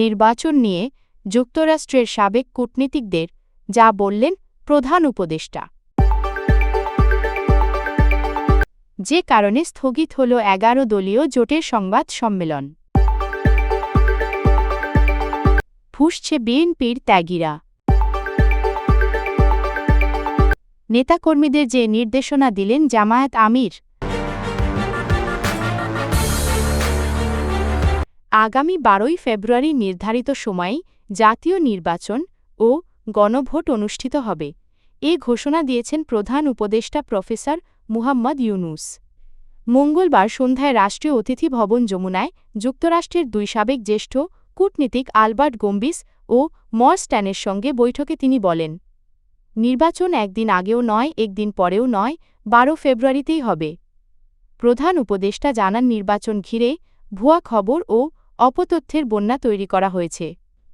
নির্বাচন নিয়ে যুক্তরাষ্ট্রের সাবেক কূটনীতিকদের যা বললেন প্রধান উপদেষ্টা। যে কারণে স্থগিত হল এগারো দলীয় জোটের সংবাদ সম্মেলন। ফুসছে বিএনপির ত্যাগীরা। নেতাকর্মীদের যে নির্দেশনা দিলেন জামায়াত আমির আগামী বারোই ফেব্রুয়ারি নির্ধারিত সময়ে জাতীয় নির্বাচন ও গণভোট অনুষ্ঠিত হবে। এ ঘোষণা দিয়েছেন প্রধান উপদেষ্টা প্রফেসর মুহাম্মদ ইউনুস। মঙ্গলবার সন্ধ্যায় রাষ্ট্রীয় অতিথি ভবন যমুনায় যুক্তরাষ্ট্রের দুই সাবেক জ্যেষ্ঠ কূটনীতিক আলবার্ট গম্বিস ও মরস্ট্যানের সঙ্গে বৈঠকে তিনি বলেন, নির্বাচন একদিন আগেও নয়, একদিন পরেও নয়, বারো ফেব্রুয়ারিতেই হবে। প্রধান উপদেষ্টা জানান, নির্বাচন ঘিরে ভুয়া খবর ও অপতথ্যের বন্যা তৈরি করা হয়েছে।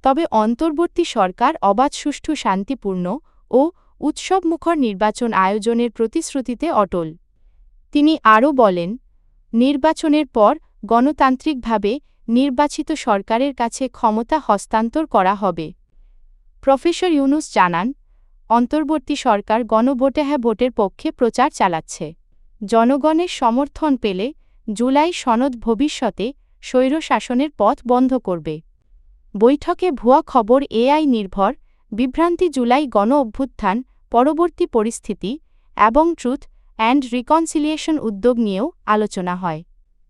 তবে অন্তর্বর্তী সরকার অবাধ, সুষ্ঠু, শান্তিপূর্ণ ও উৎসবমুখর নির্বাচন আয়োজনের প্রতিশ্রুতিতে অটল। তিনি আরও বলেন, নির্বাচনের পর গণতান্ত্রিকভাবে নির্বাচিত সরকারের কাছে ক্ষমতা হস্তান্তর করা হবে। প্রফেসর ইউনুস জানান, অন্তর্বর্তী সরকার গণভোটে হ্যাঁ ভোটের পক্ষে প্রচার চালাচ্ছে। জনগণের সমর্থন পেলে জুলাই সনদ ভবিষ্যতে স্বৈরশাসনের পথ বন্ধ করবে। বৈঠকে ভুয়া খবর এআই নির্ভর, বিভ্রান্তি জুলাই গণ অভ্যুত্থান, পরবর্তী পরিস্থিতি এবং ট্রুথ অ্যান্ড রিকনসিলিয়েশন উদ্যোগ নিয়েও আলোচনা হয়।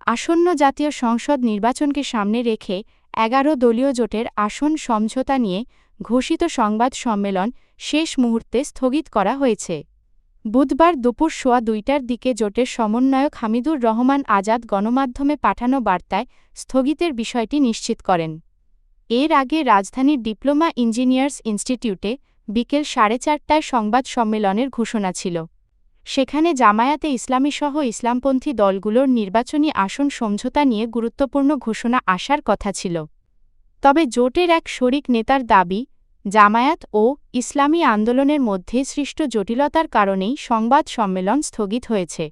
আসন্ন জাতীয় সংসদ নির্বাচনকে সামনে রেখে এগারো দলীয় জোটের আসন সমঝোতা নিয়ে ঘোষিত সংবাদ সম্মেলন শেষ মুহূর্তে স্থগিত করা হয়েছে। বুধবার দুপুর সোয়া দুইটার দিকে জোটের সমন্বয়ক হামিদুর রহমান আজাদ গণমাধ্যমে পাঠানো বার্তায় স্থগিতের বিষয়টি নিশ্চিত করেন। এর আগে রাজধানীর ডিপ্লোমা ইঞ্জিনিয়ার্স ইনস্টিটিউটে বিকেল সাড়ে চারটায় সংবাদ সম্মেলনের ঘোষণা ছিল। সেখানে জামায়াতে ইসলামীসহ ইসলামপন্থী দলগুলোর নির্বাচনী আসন সমঝোতা নিয়ে গুরুত্বপূর্ণ ঘোষণা আসার কথা ছিল। তবে জোটের এক শরিক নেতার দাবি জামায়াত ও ইসলামী আন্দোলনের মধ্যে সৃষ্ট জটিলতার কারণেই সংবাদ সম্মেলন স্থগিত হয়েছে।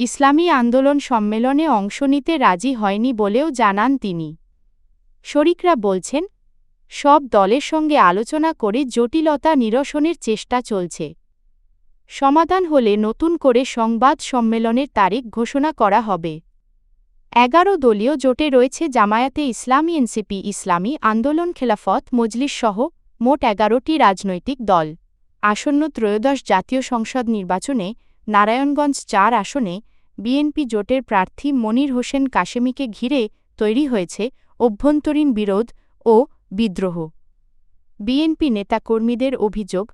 ইসলামী আন্দোলন সম্মেলনে অংশ নিতে রাজি হয়নি বলেও জানান তিনি। শরিকরা বলছেন, সব দলের সঙ্গে আলোচনা করে জটিলতা নিরসনের চেষ্টা চলছে। সমাধান হলে নতুন করে সংবাদ সম্মেলনের তারিখ ঘোষণা করা হবে। এগারো দলীয় জোটে রয়েছে জামায়াতে ইসলামী, এনসিপি ইসলামী, আন্দোলন খেলাফত, মজলিস সহ মোট এগারোটি রাজনৈতিক দল। আসন্ন ত্রয়োদশ জাতীয় সংসদ নির্বাচনে নারায়ণগঞ্জ চার আসনে বিএনপি জোটের প্রার্থী মনির হোসেন কাশেমিকে ঘিরে তৈরি হয়েছে অভ্যন্তরীণ বিরোধ ও বিদ্রোহ। বিএনপি নেতাকর্মীদের অভিযোগ,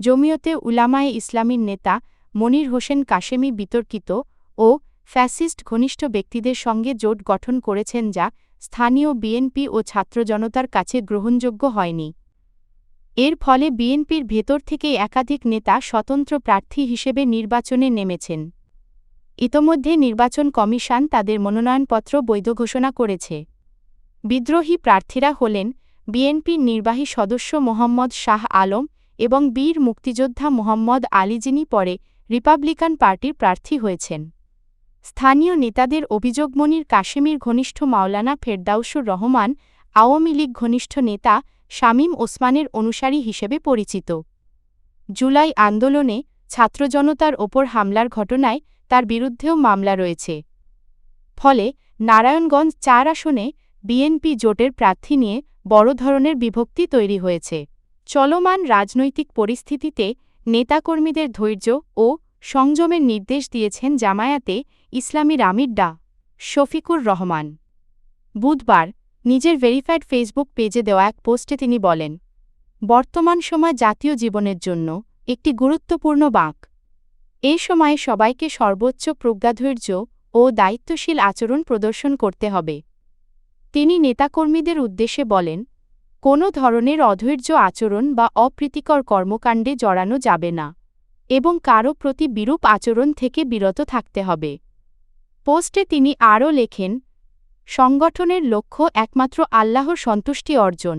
জমিয়তে উলামায়ে ইসলামীর নেতা মনির হোসেন কাশেমি বিতর্কিত ও ফ্যাসিস্ট ঘনিষ্ঠ ব্যক্তিদের সঙ্গে জোট গঠন করেছেন যা স্থানীয় বিএনপি ও ছাত্র জনতার কাছে গ্রহণযোগ্য হয়নি। এর ফলে বিএনপির ভেতর থেকে একাধিক নেতা স্বতন্ত্র প্রার্থী হিসেবে নির্বাচনে নেমেছেন। ইতোমধ্যে নির্বাচন কমিশন তাদের মনোনয়নপত্র বৈধ ঘোষণা করেছে। বিদ্রোহী প্রার্থীরা হলেন বিএনপির নির্বাহী সদস্য মোহাম্মদ শাহ আলম এবং বীর মুক্তিযোদ্ধা মোহাম্মদ আলী যিনি পরে রিপাবলিকান পার্টির প্রার্থী হয়েছেন। স্থানীয় নেতাদের অভিযোগ, মনির কাশেমির ঘনিষ্ঠ মাওলানা ফেরদাউসুর রহমান, আওয়ামী লীগ ঘনিষ্ঠ নেতা শামীম ওসমানের অনুসারী হিসেবে পরিচিত। জুলাই আন্দোলনে ছাত্রজনতার ওপর হামলার ঘটনায় তার বিরুদ্ধেও মামলা রয়েছে। ফলে নারায়ণগঞ্জ চার আসনে বিএনপি জোটের প্রার্থী নিয়ে বড় ধরনের বিভক্তি তৈরি হয়েছে। চলমান রাজনৈতিক পরিস্থিতিতে নেতাকর্মীদের ধৈর্য ও সংযমের নির্দেশ দিয়েছেন জামায়াতে ইসলামীর আমির ডা. শফিকুর রহমান। বুধবার নিজের ভেরিফাইড ফেসবুক পেজে দেওয়া এক পোস্টে তিনি বলেন, বর্তমান সময় জাতীয় জীবনের জন্য একটি গুরুত্বপূর্ণ বাঁক। এ সময়ে সবাইকে সর্বোচ্চ প্রজ্ঞাধৈর্য ও দায়িত্বশীল আচরণ প্রদর্শন করতে হবে। তিনি নেতাকর্মীদের উদ্দেশ্যে বলেন, কোনো ধরনের অধৈর্য আচরণ বা অপ্রীতিকর কর্মকাণ্ডে জড়ানো যাবে না। এবং কারও প্রতি বিরূপ আচরণ থেকে বিরত থাকতে হবে। পোস্টে তিনি আরও লেখেন, সংগঠনের লক্ষ্য একমাত্র আল্লাহর সন্তুষ্টি অর্জন।